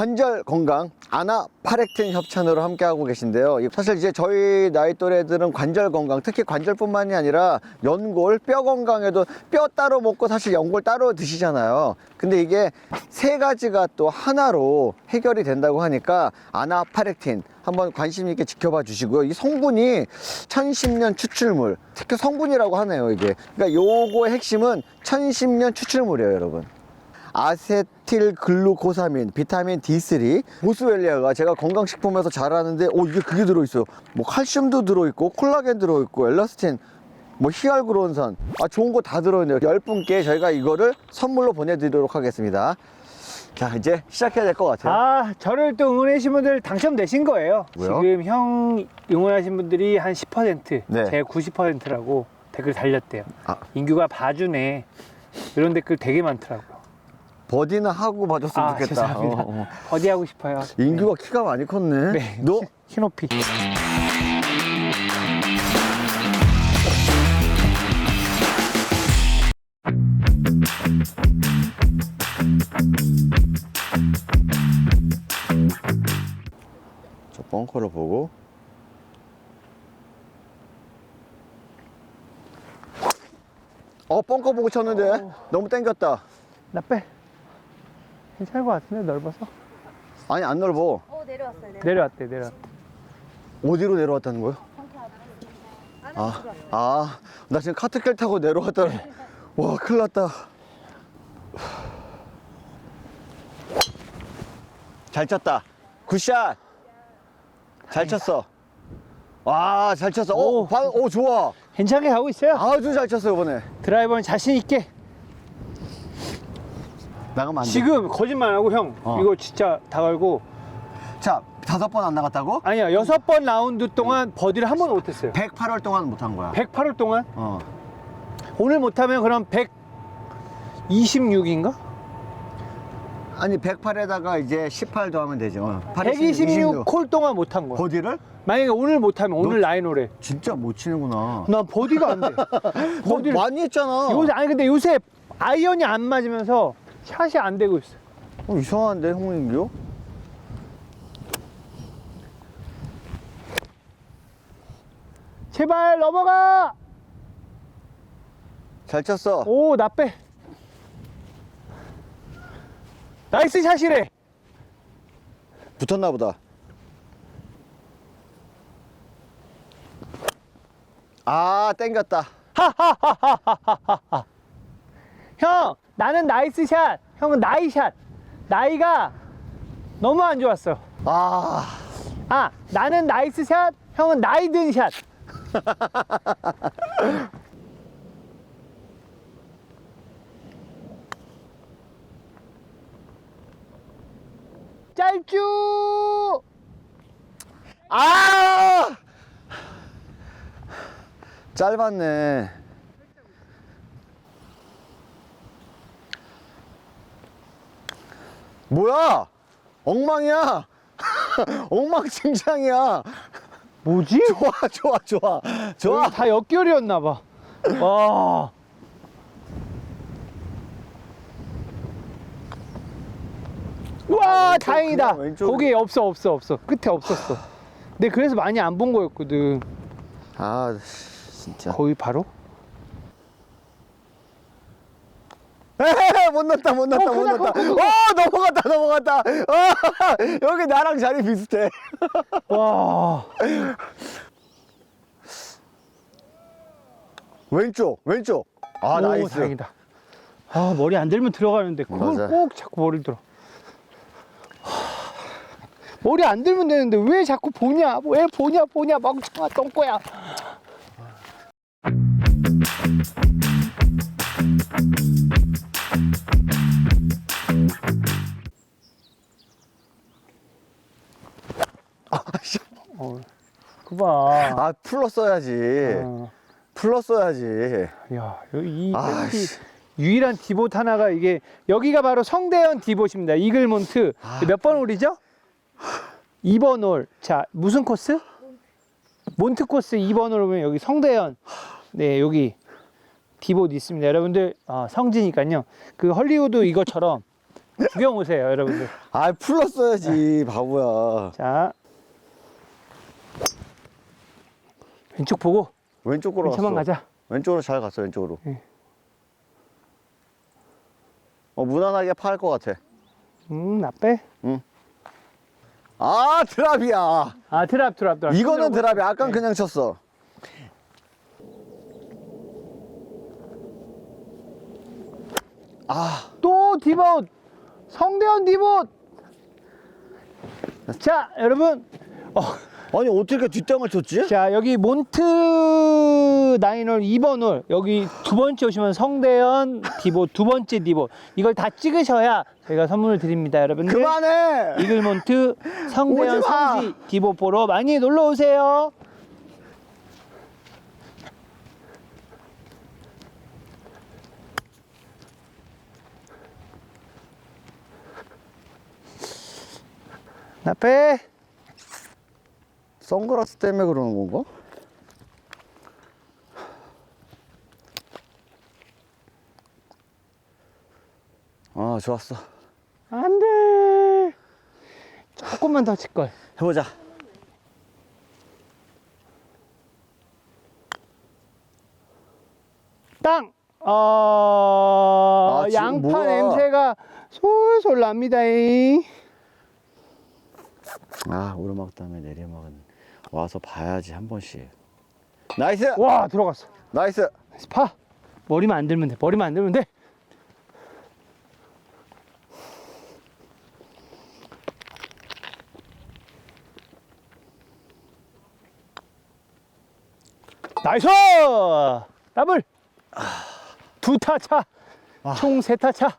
관절 건강 아나 파렉틴 협찬으로 함께하고 계신데요. 이- 사실 이제 저희 나이 또래들은 관절 건강, 특히 관절뿐만이 아니라 연골, 뼈 건강에도 뼈 따로 먹고 사실 연골 따로 드시잖아요. 근데 이게 세 가지가 또 하나로 해결이 된다고 하니까 아나 파렉틴 한번 관심 있게 지켜봐 주시고요. 이 성분이 1010년 추출물, 특히 성분이라고 하네요, 이게. 그러니까 요거의 핵심은 1010년 추출물이에요, 여러분. 아세틸 글루코사민, 비타민 D3, 보스웰리아가 제가 건강식품에서 잘 아는데, 오, 이게 그게 들어있어요. 뭐 칼슘도 들어있고, 콜라겐 들어있고, 엘라스틴, 뭐 히알루론산, 아, 좋은 거 다 들어있네요. 열 분께 저희가 이거를 선물로 보내드리도록 하겠습니다. 자, 이제 시작해야 될 것 같아요. 아, 저를 또 응원해주신 분들 당첨되신 거예요. 왜요? 지금 형 응원하신 분들이 한 10%, 네. 제가 90%라고 댓글 달렸대요. 아. 인규가 봐주네. 이런 댓글 되게 많더라고 요. 버디는 하고 봐줬으면 아, 좋겠다. 죄송합니다. 어, 어. 어디 하고 싶어요? 인규가 키가 많이 컸네. 네. 너 키높이. 저 벙커를 보고 어 벙커 보고 쳤는데 너무 땡겼다 나 빼. 괜찮을 것 같은데, 넓어서. 아니 안 넓어 어 내려왔어요. 내려. 내려왔대, 내려왔대. 어디로 내려왔다는 거예요? 아, 아, 나 지금 카트길 타고 내려왔다. 와, 큰일 났다. 잘 쳤다. 굿샷. 잘 쳤어. 와, 잘 쳤어. 오, 오. 방, 오, 좋아. 괜찮게 가고 있어요. 아주 잘 쳤어, 이번에. 드라이버는 자신 있게. 나가면 안 돼. 지금 거짓말 안 하고 형, 어. 이거 진짜 다 걸고. 자, 다섯 번 안 나갔다고? 아니야, 여섯 번 라운드 동안 버디를 한 번도 못했어요. 108월 동안 못 한 거야. 108홀 동안? 어. 오늘 못하면 그럼 126인가? 아니, 108에다가 이제 18 더하면 되죠. 126홀 동안 못한 거야. 버디를? 만약에 오늘 못하면 오늘 너- 라인홀에 진짜 못 치는구나. 난 버디가 안 돼. 너 버디를 많이 했잖아. 요새 아니 근데 요새 아이언이 안 맞으면서 샷이 안 되고 있어. 어, 이상한데, 홍인규? 제발 넘어가. 잘 쳤어. 오, 나 빼. 나이스 샷이래. 붙었나 보다. 아, 땡겼다. 형, 나는 나이스 샷. 형은 나이 샷. 나이가 너무 안 좋았어. 아, 아, 나는 나이스 샷. 형은 나이 든 샷. 짤쭈! 아! 짧았네. 뭐야? 엉망이야. 엉망진창이야. 뭐지? 좋아, 좋아, 좋아. 좋아. 여기 다 역결이었나 봐. 와. 와, 왼쪽, 다행이다. 그냥 왼쪽으로. 거기 없어, 없어, 없어. 끝에 없었어. 근데 그래서 많이 안 본 거였거든. 아, 진짜. 거의 바로? 에헤헤, 못 넣었다, 못 넣었다, 어, 못 넣었다. 그거. 어, 넘어갔다, 넘어갔다. 어, 여기 나랑 자리 비슷해. 와. 왼쪽, 왼쪽. 아, 오, 나이스. 다행이다. 아, 머리 안 들면 들어가는데 그걸 맞아. 꼭 자꾸 머리 들어. 하, 머리 안 들면 되는데 왜 자꾸 보냐? 왜 보냐, 보냐, 멍청아 똥꼬야. 어, 그봐. 아, 풀러 써야지. 어. 풀러 써야지. 야, 여기 이 아, 이 씨. 유일한 디봇 하나가 이게 여기가 바로 성대현 디봇입니다. 이글몬트 아. 몇번 홀이죠? 2번 홀. 자, 무슨 코스? 몬트 코스 2번 홀 오면 여기 성대현. 네, 여기 디봇 있습니다. 여러분들 아, 성지니까요. 그 헐리우드 이거처럼 구경 오세요, 여러분들. 아 풀렀어야지 바보야. 자. 왼쪽 보고 왼쪽으로 갔어. 왼쪽만 가자. 왼쪽으로 잘 갔어 왼쪽으로. 네. 어 무난하게 파할 것 같아. 음, 나 빼. 아 드랍이야. 아, 드랍, 드랍, 드랍. 이거는 드랍이야. 아까 는 네. 그냥 쳤어. 아 또 디봇! 성대현 디봇! 자, 여러분. 어, 아니 어떻게 뒷땅을 쳤지? 자, 여기 몬트 나인홀 2번 홀. 여기 두 번째 오시면 성대현 디봇, 두 번째 디봇. 이걸 다 찍으셔야 저희가 선물을 드립니다, 여러분들. 그만해. 이글몬트 성대현 오지 마. 성지 디봇 보러 많이 놀러 오세요. 나 빼. 선글라스 때문에 그러는 건가? 아 좋았어. 안 돼. 조금만 더 칠걸. 해보자. 땅! 어, 아, 양파 뭐야? 냄새가 솔솔 납니다. 잉. 아 오르막 다음에 내리막은 와서 봐야지 한 번씩. 나이스. 와, 들어갔어. 나이스. 스파. 머리만 안 들면 돼. 머리만 안 들면 돼. 나이스! 더블! 두 타 차. 총 세 타 차.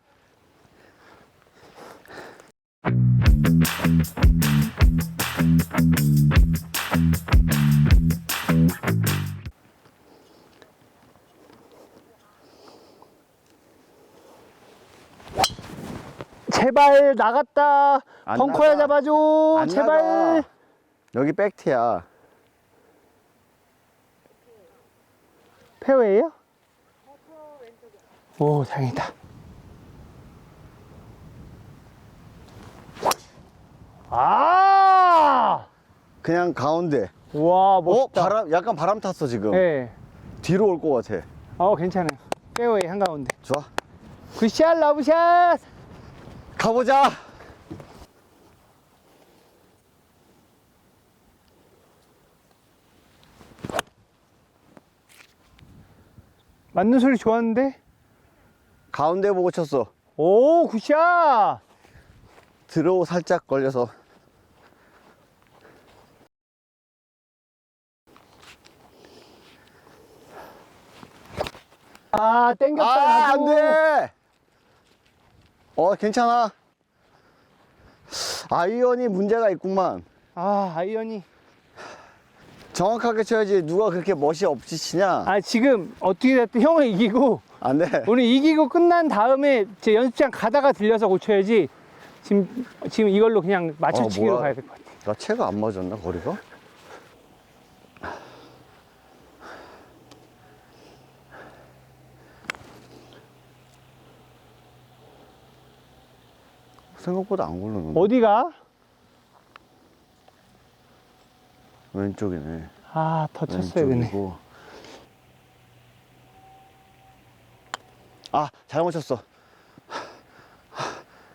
제발 나갔다. 안 나가. 잡아줘. 안 제발. 나가. 여기 백티야. 페어웨이요? 오, 다행이다. 아! 그냥 가운데. 와, 어 멋있다. 바람 약간 바람 탔어 지금. 네. 뒤로 올 것 같아. 어, 괜찮아요. 페어웨이 한가운데. 좋아. 굿샷, 러브샷! 가보자. 맞는 소리 좋았는데? 가운데 보고 쳤어. 오, 굿샷! 드로우 살짝 걸려서. 아, 땡겼다. 아, 나도. 안 돼! 어, 괜찮아. 아이언이 문제가 있구만. 아, 아이언이. 정확하게 쳐야지 누가 그렇게 멋이 없이 치냐? 아, 지금 어떻게 됐든 형을 이기고, 안 돼. 오늘 이기고 끝난 다음에 제 연습장 가다가 들려서 고쳐야지. 지금, 지금 이걸로 그냥 맞춰치기로 어, 뭐야. 가야 될 것 같아. 나 채가 안 맞았나, 거리가? 생각보다 안 굴르는데. 어디가? 왼쪽이네. 아, 더 쳤어야 되네. 왼쪽이고. 아, 잘못 쳤어.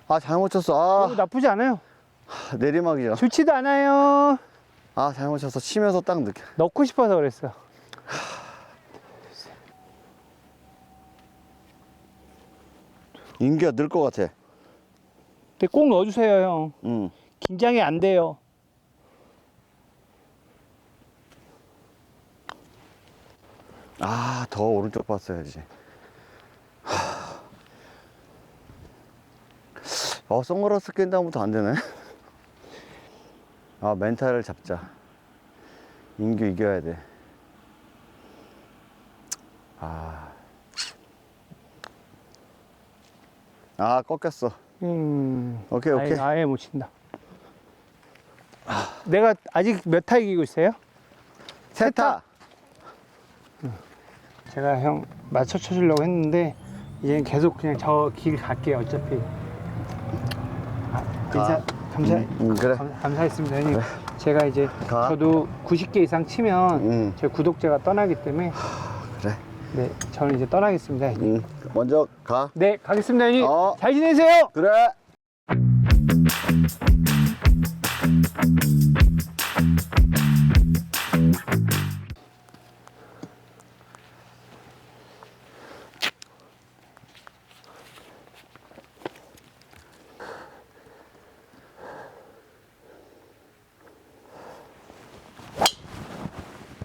아, 잘못 쳤어. 오, 아, 나쁘지 않아요. 내리막이야. 좋지도 않아요. 아, 잘못 쳤어. 치면서 딱 느껴. 넣고 싶어서 그랬어. 인기가 늘 것 같아. 근데 꼭 넣어주세요, 형. 응. 긴장이 안 돼요. 아, 더 오른쪽 봤어야지. 하. 어, 선글라스 낀 다음부터 안 되네. 아, 멘탈을 잡자. 인규 이겨야 돼. 아. 아, 꺾였어. 음. 오케이, 오케이. 아예, 아예 못 친다. 내가 아직 몇 타 이기고 있어요? 세타. 제가 형 맞춰 쳐주려고 했는데 이제는 계속 그냥 저 길 갈게요 어차피 인사 감사 음, 그래. 감, 감사했습니다 형님. 제가 이제 가. 저도 90개 이상 치면 음. 제 구독자가 떠나기 때문에. 네 저는 이제 떠나겠습니다. 형님. 응. 먼저 가. 네 가겠습니다 형님. 어. 잘 지내세요. 그래.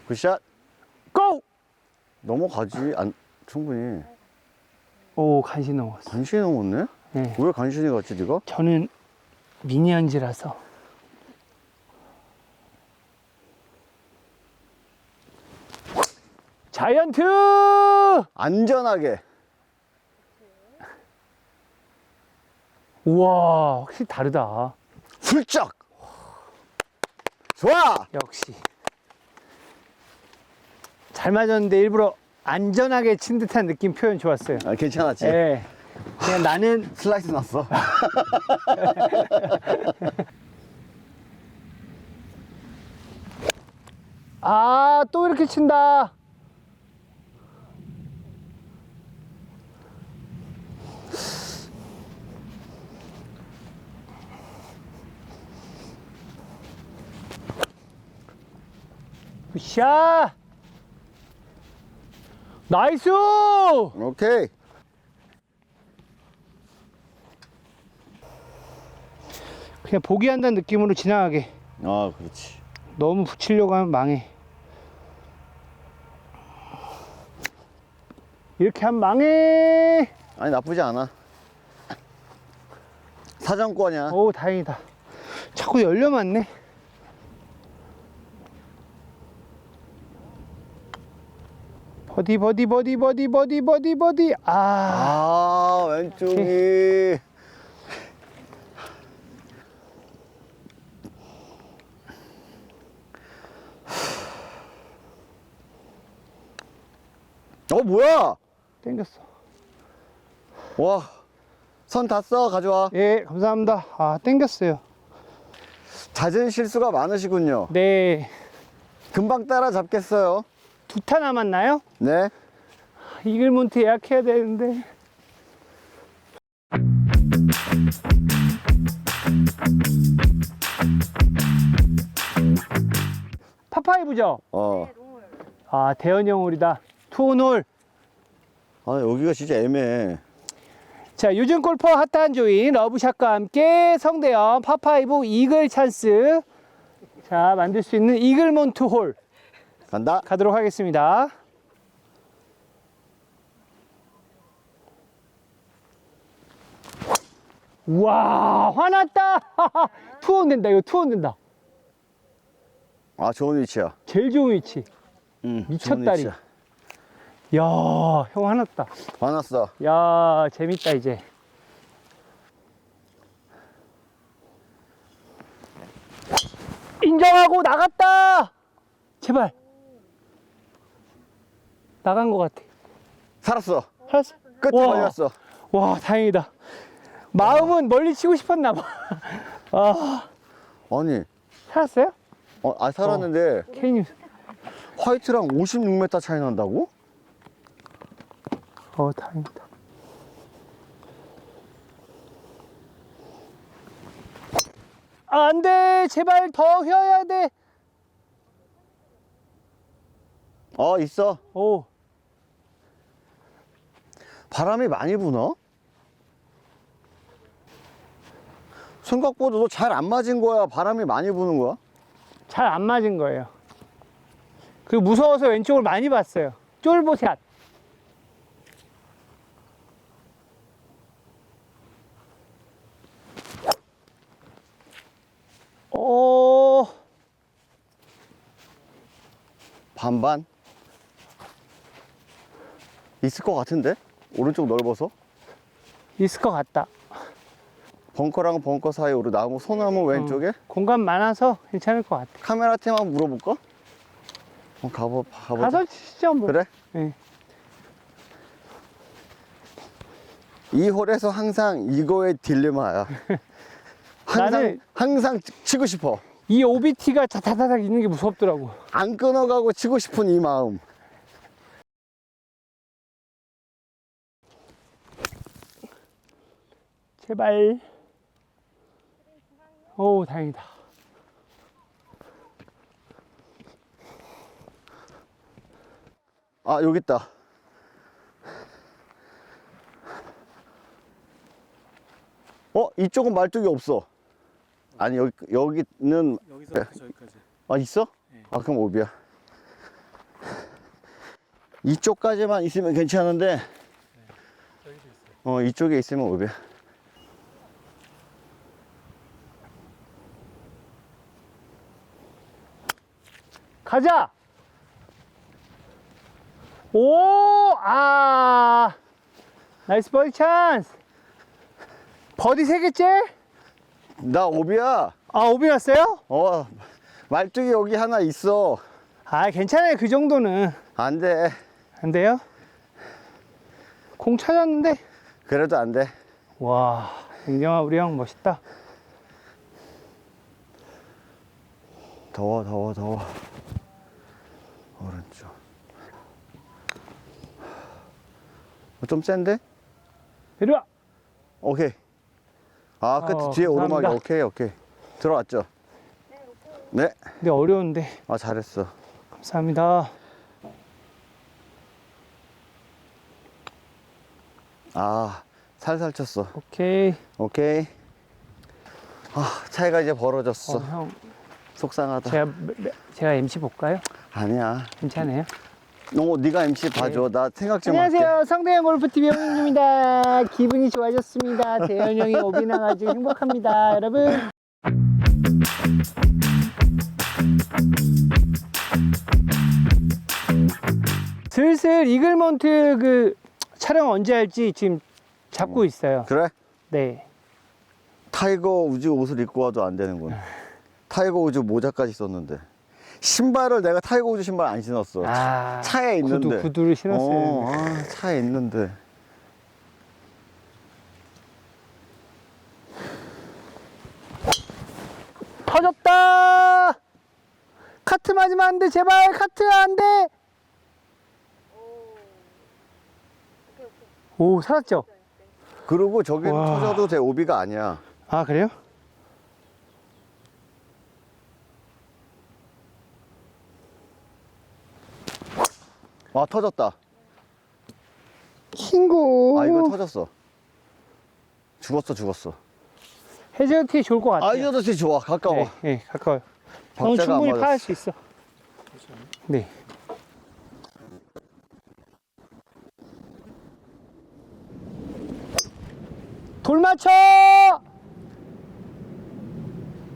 굿샷. 고! 넘어가지. 안 충분히. 오 간신 넘었어. 간신히 넘었네? 네. 왜 간신히 갔지, 네가? 저는 미니언즈라서 자이언트 안전하게. 우와 확실히 다르다 훌쩍. 좋아. 역시 잘 맞았는데 일부러 안전하게 친 듯한 느낌 표현 좋았어요 아, 괜찮았지? 예 그냥 나는 슬라이스 났어. 아 또 이렇게 친다 굿샷 나이스 오케이. 그냥 포기한다는 느낌으로 지나가게 아, 그렇지. 너무 붙이려고 하면 망해 이렇게 하면 망해 아니, 나쁘지 않아. 사정권이야. 오 다행이다 자꾸 열려 맞네 버디 버디 버디 버디 버디 버디 버디 아 아, 왼쪽이. 어, 뭐야? 땡겼어 와, 선 다 써, 가져와. 예 감사합니다 아 땡겼어요 잦은 실수가 많으시군요. 네 금방 따라잡겠어요. 두 타 남았나요? 네. 이글몬트 예약해야 되는데 파파이브죠? 어. 아 대현형 홀이다 투혼홀 아, 여기가 진짜 애매해. 자 요즘 골퍼 핫한 조인 러브샷과 함께 성대현 파파이브 이글 찬스 자 만들 수 있는 이글몬트 홀 간다. 가도록 하겠습니다. 우와 화났다. 투혼 된다 이거 투혼 된다. 아, 좋은 위치야. 제일 좋은 위치. 응, 미쳤다리. 야 형 화났다. 화났어. 야 재밌다 이제. 인정하고 나갔다! 제발 나간 것 같아 살았어. 살았어 끝에 와. 걸렸어. 와 다행이다 마음은 멀리 치고 싶었나 봐 아, 아니, 살았어요? 어, 아, 살았는데 케이님 화이트랑 56m 차이 난다고? 어 다행이다 아, 안 돼 제발 더 휘어야 돼 어, 있어. 오, 바람이 많이 부나? 생각보다 잘안 맞은 거야? 바람이 많이 부는 거야? 잘 안 맞은 거예요. 그리고 무서워서 왼쪽을 많이 봤어요. 쫄보샷. 오, 반반? 있을 것 같은데? 오른쪽 넓어서? 있을 것 같다. 벙커랑 벙커 사이로 나무, 소나무 왼쪽에? 공간 많아서 괜찮을 것 같아. 카메라 팀 한번 물어볼까? 어, 가보, 가보자. 가서 치시죠, 뭐. 그래? 네. 이 홀에서 항상 이거의 딜레마야. 항상 나는- 항상 치고 싶어. 이 OBT가 다다닥 있는 게 무섭더라고. 안 끊어가고 치고 싶은 이 마음. 제발. 오, 다행이다. 아 여기 있다. 어 이쪽은 말뚝이 없어. 아니 여기 여기는 여기서부터 저기까지. 아 있어? 아 그럼 오비야. 이쪽까지만 있으면 괜찮은데 여기도 있어요. 어 이쪽에 있으면 오비야. 가자! 오! 아! 나이스 버디 찬스! 버디 세 개째? 나 오비야. 아, 오비 났어요? 어 말뚝이 여기 하나 있어. 아, 괜찮아요. 그 정도는. 안 돼. 안 돼요? 공 찾았는데? 그래도 안 돼. 와, 윤경아, 우리 형 멋있다. 더워 더워 더워. 오른쪽. 어, 좀 센데? 이리 와! 오케이. 아, 끝 어, 뒤에 오르막이 감사합니다. 오케이, 오케이. 들어왔죠? 네. 근데 어려운데. 아, 잘했어. 감사합니다. 아, 살살 쳤어. 오케이. 오케이. 아, 차이가 이제 벌어졌어. 어, 형, 속상하다. 제가, 제가 MC 볼까요? 아니야. 괜찮아요? 너 네가 MC 봐줘. 나 생각 좀 할게. 안녕하세요. 성대현 골프TV 형님입니다. 기분이 좋아졌습니다. 대현 형이 오비 나가지고 행복합니다. 여러분. 슬슬 이글먼트 그 촬영 언제 할지 지금 잡고 있어요. 그래? 네. 타이거 우즈 옷을 입고 와도 안 되는군. 타이거 우즈 모자까지 썼는데. 신발을 내가 타이거 우즈 신발 안 신었어. 아, 차에 있는데. 구두, 구두를 신었어요. 어, 아, 차에 있는데. 터졌다! 카트 맞으면 안 돼, 제발! 카트 안 돼! 오, 살았죠? 그리고 저기는 와. 터져도 돼. 오비가 아니야. 아, 그래요? 아, 터졌다. 친구. 아, 이거 터졌어. 죽었어, 죽었어. 해저티 좋을 것 같아요. 아, 이 아저씨 좋아. 가까워. 가까워요. 형은 박자가 안 충분히 맞았어. 파할 수 있어. 네. 돌 맞춰!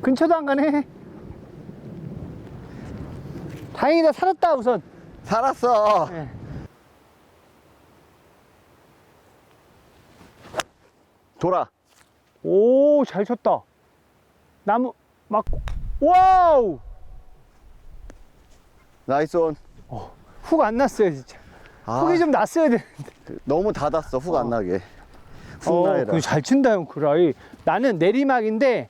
근처도 안 가네. 다행이다, 살았다, 우선. 살았어. 네. 돌아. 오, 잘 쳤다. 나무 맞고. 와우! 나이스 온. 훅안 났어요, 진짜. 아, 훅이 좀 났어야 돼. 너무 닫았어. 훅안 어. 나게. 어, 훅나이라. 그거 잘 친다 형 그라이. 나는 내리막인데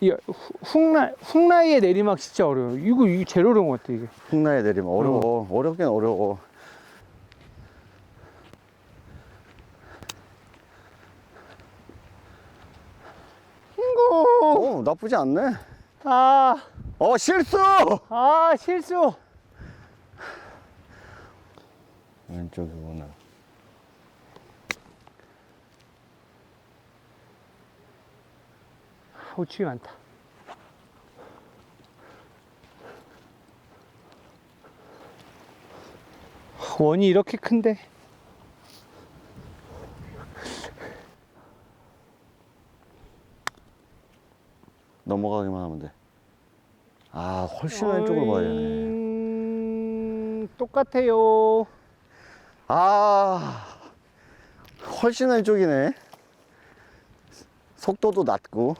이 후- 훅라 훅라이의 내리막 진짜 어려워. 이거 이거 제일 어려운 것 같아 이게. 훅나에 내리면 어려워. 어 렵긴 어려워. 친구. 어, 나쁘지 않네. 아, 어, 실수! 아 실수. 왼쪽이구나. 우측이 많다. 원이 이렇게 큰데. 넘어가기만 하면 돼. 아, 훨씬 왼쪽으로 봐야 되네. 음, 똑같아요. 아, 훨씬 왼쪽이네. 속도도 낮고.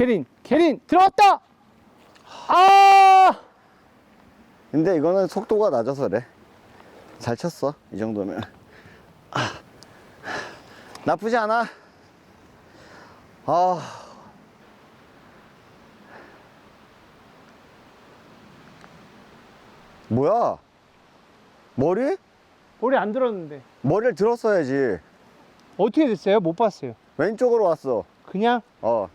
캐린, 캐린 들어왔다. 아, 근데 이거는 속도가 낮아서 그래. 잘 쳤어. 이 정도면. 나쁘지 않아. 아. 뭐야? 머리? 머리 안 들었는데. 머리를 들었어야지. 어떻게 됐어요? 못 봤어요. 왼쪽으로 왔어. 그냥 어.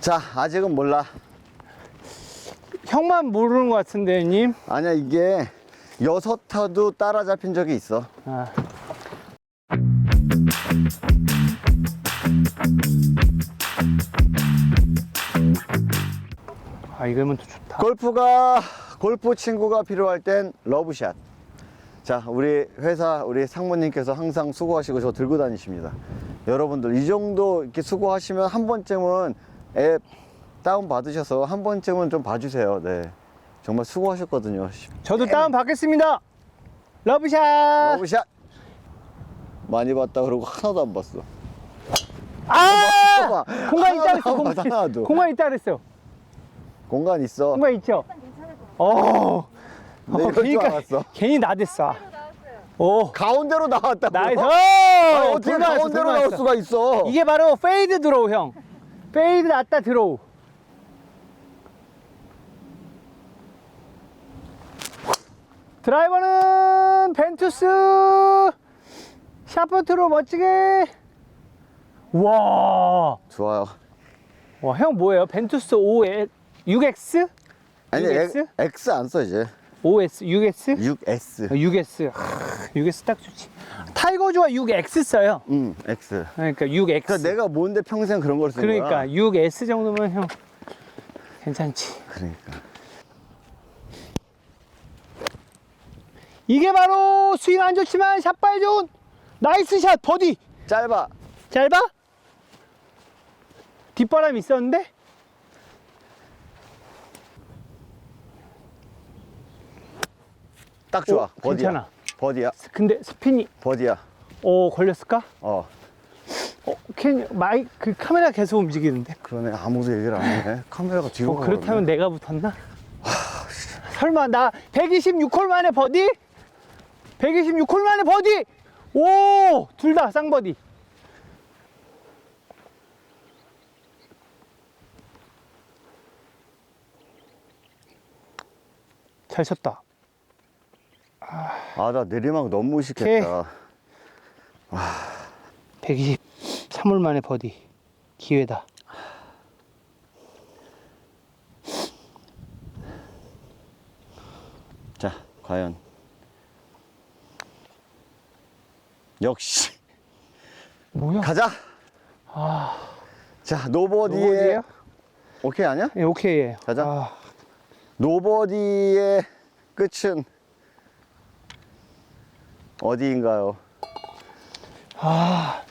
자, 아직은 몰라. 형만 모르는 것 같은데, 님. 아니야, 이게 여섯 타도 따라잡힌 적이 있어. 아. 아, 이거면 더 좋다. 골프가 골프 친구가 필요할 땐 러브샷. 자, 우리 회사 우리 상무님께서 항상 수고하시고 저 들고 다니십니다. 여러분들 이 정도 이렇게 수고하시면 한 번쯤은 앱 다운 받으셔서 한 번쯤은 좀 봐주세요. 네, 정말 수고하셨거든요. 저도 다운 받겠습니다. 러브샷. 러브샷 많이 봤다 그러고 하나도 안 봤어. 아! 봐봐. 공간 있다 하나도 그랬어. 안 공간, 봤어, 하나도. 공간 있다 그랬어요. 공간 있어. 공간 있죠? 어. 네, 이럴 줄 알았어. 괜히 나댔어. 오. 가운데로 나왔다고. 나이스. 아니, 어떻게 가운데로 돌 나올. 수가 있어? 이게 바로 페이드 드로우 형. 페이드 났다 드로우. 드라이버는 벤투스 샤프트로 멋지게. 와. 좋아요. 와, 형 뭐예요? 벤투스 5 6X? 아니 6X? X 안 써 이제 5S, 6S? 6S. 6S. 하, 6S 딱 좋지. 타이거즈와 6X 써요. 음 X. 그러니까 6X. 그러니까 내가 뭔데 평생 그런 걸쓴 그러니까 거야. 6S 정도면 형 괜찮지. 그러니까. 이게 바로 스윙 안 좋지만 샷발 좋은 나이스 샷 버디. 짧아. 잘 봐. 뒷바람 있었는데 딱 좋아. 오, 버디야. 괜찮아. 버디야. 근데 스핀이 버디야. 오 걸렸을까? 어. 어, 괜히 마이 그 카메라 계속 움직이는데. 그러네. 아무도 얘기를 안 해. 카메라가 뒤로 어. 그렇다면 내가 붙었나? 설마 나 126홀 만에 버디? 126홀 만에 버디! 오! 둘 다 쌍버디. 잘 쳤다. 아, 나 내리막 너무 의식했다. 123홀 만에 버디. 기회다. 자, 과연. 역시. 뭐야? 가자. 아, 자, 노버디의. 노버디예요? 오케이 아니야? 예, 오케이. 가자. 아, 노버디의 끝은 어디인가요? 아.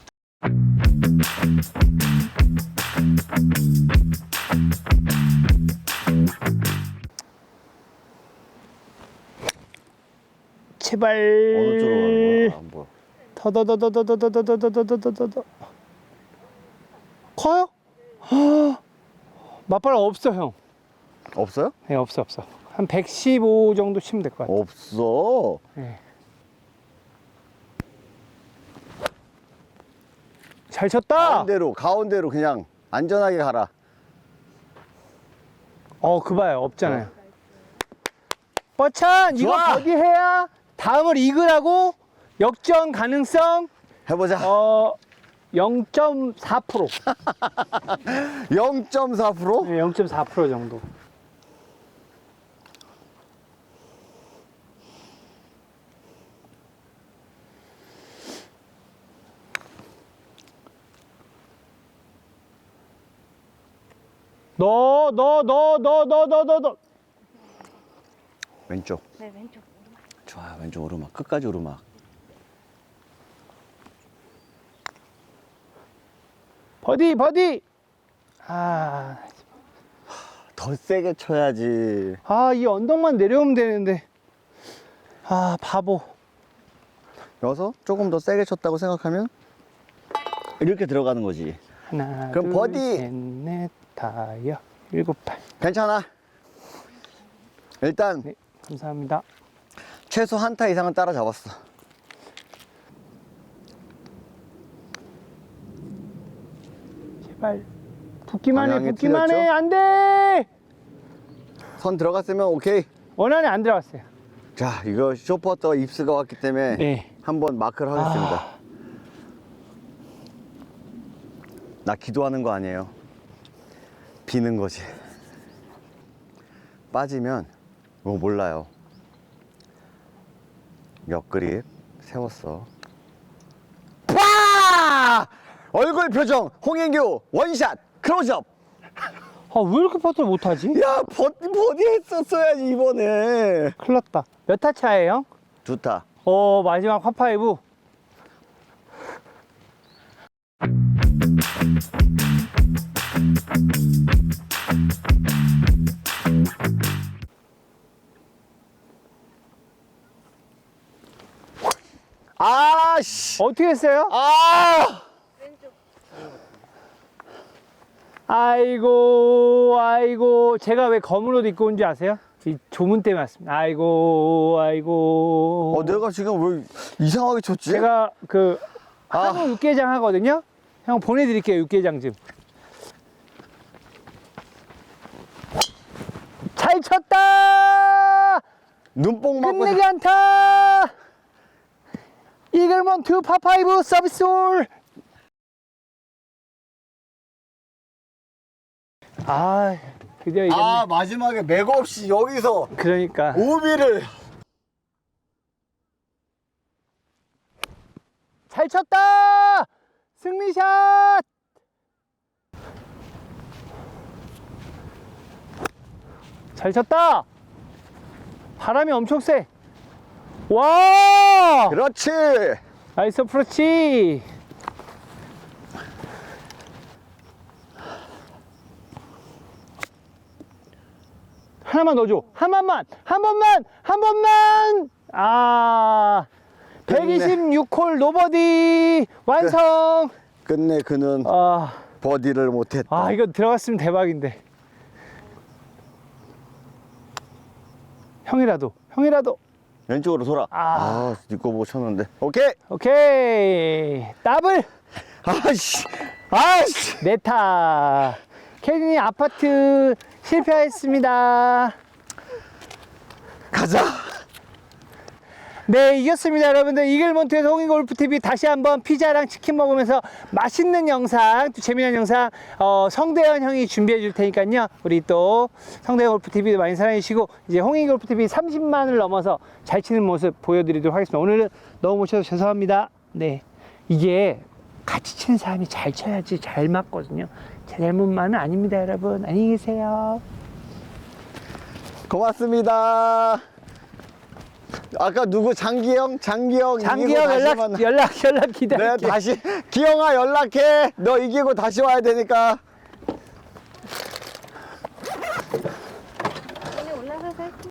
제발. 어느 쪽으로 가는 거야? 안 보여. 더더더더더더더더더더더더 커요? 아, 맞발 없어 형. 없어요? 네 없어 없어. 한 115 정도 치면 될 것 같아. 없어. 네. 잘 쳤다. 가운데로, 가운데로 그냥 안전하게 가라. 어, 그 봐요. 없잖아요. 뻗찬 이거 좋아. 버디 해야 다음을 이글하고 역전 가능성 해보자. 어 0.4%. 0.4%? 네, 0.4% 정도. 너, 너, 너, 너, 너, 너, 너, 너. 왼쪽. 네, 왼쪽. 좋아, 왼쪽 오르막. 끝까지 오르막. 버디, 버디. 아, 더 세게 쳐야지. 아, 이 언덕만 내려오면 되는데. 아, 바보. 여기서 조금 더 세게 쳤다고 생각하면 이렇게 들어가는 거지. 하나, 그럼 둘, 버디. 셋, 넷, 일곱, 팔. 괜찮아. 일단 네, 감사합니다. 최소 한 타 이상은 따라잡았어. 제발. 붙기만 해, 방향이 붙기만 해. 틀렸죠? 안 돼! 선 들어갔으면 오케이. 원안에 안 들어갔어요. 자, 이거 쇼퍼터 입스가 왔기 때문에 네. 한번 마크를 하겠습니다. 아. 나 기도하는 거 아니에요. 비는 거지. 빠지면 뭐 몰라요. 옆그립 세웠어. 파! 얼굴 표정 홍인규 원샷 클로즈업. 아, 왜 이렇게 퍼트를 못하지? 야 버디 버디 했었어야지 이번에. 큰일 났다. 몇 타 차예요? 두 타. 어, 마지막 파파이브. 아씨. 어떻게 했어요? 아. 아이고, 아이고. 제가 왜 검은 옷 입고 온 줄 아세요? 이 조문 때문에 왔습니다. 아이고, 아이고. 어 내가 지금 왜 이상하게 쳤지? 제가 그 아. 한우 육개장 하거든요. 형 보내드릴게요 육개장 좀. 잘 쳤다. 눈뽕 맞고 끝내기 안타. 이글먼 투 파파이브 서비스 홀. 아 드디어 이겼네. 아 마지막에 맥 없이 여기서 그러니까 오비를 잘 쳤다. 승리샷. 잘 쳤다. 바람이 엄청 세. 와! 그렇지 나이스 프로치. 하나만 넣어줘. 한 번만, 한 번만, 한 번만. 아, 126홀 노버디 완성. 끝내 그는 아, 버디를 못했다 아 이거 들어갔으면 대박인데. 형이라도, 형이라도. 왼쪽으로 돌아 아. 아 니꺼 보고 쳤는데 오케이 오케이. 더블. 아씨 아씨 네타 캐디님 아파트 실패했습니다. 가자 네 이겼습니다. 여러분들 이글몬트에서 홍익골프TV 다시 한번 피자랑 치킨 먹으면서 맛있는 영상 또 재미난 영상 어, 성대현 형이 준비해 줄 테니까요. 우리 또 성대현 골프TV도 많이 사랑해 주시고 이제 홍익골프TV 30만을 넘어서 잘 치는 모습 보여드리도록 하겠습니다. 오늘은 너무 못 쳐서 죄송합니다. 네 이게 같이 치는 사람이 잘 쳐야지 잘 맞거든요. 제 잘못만은 아닙니다 여러분. 안녕히 계세요. 고맙습니다 아까 누구 장기영? 장기영 장기영 연락 만나. 연락 연락 기다릴게. 네, 다시 기영아 연락해 너 이기고 다시 와야 되니까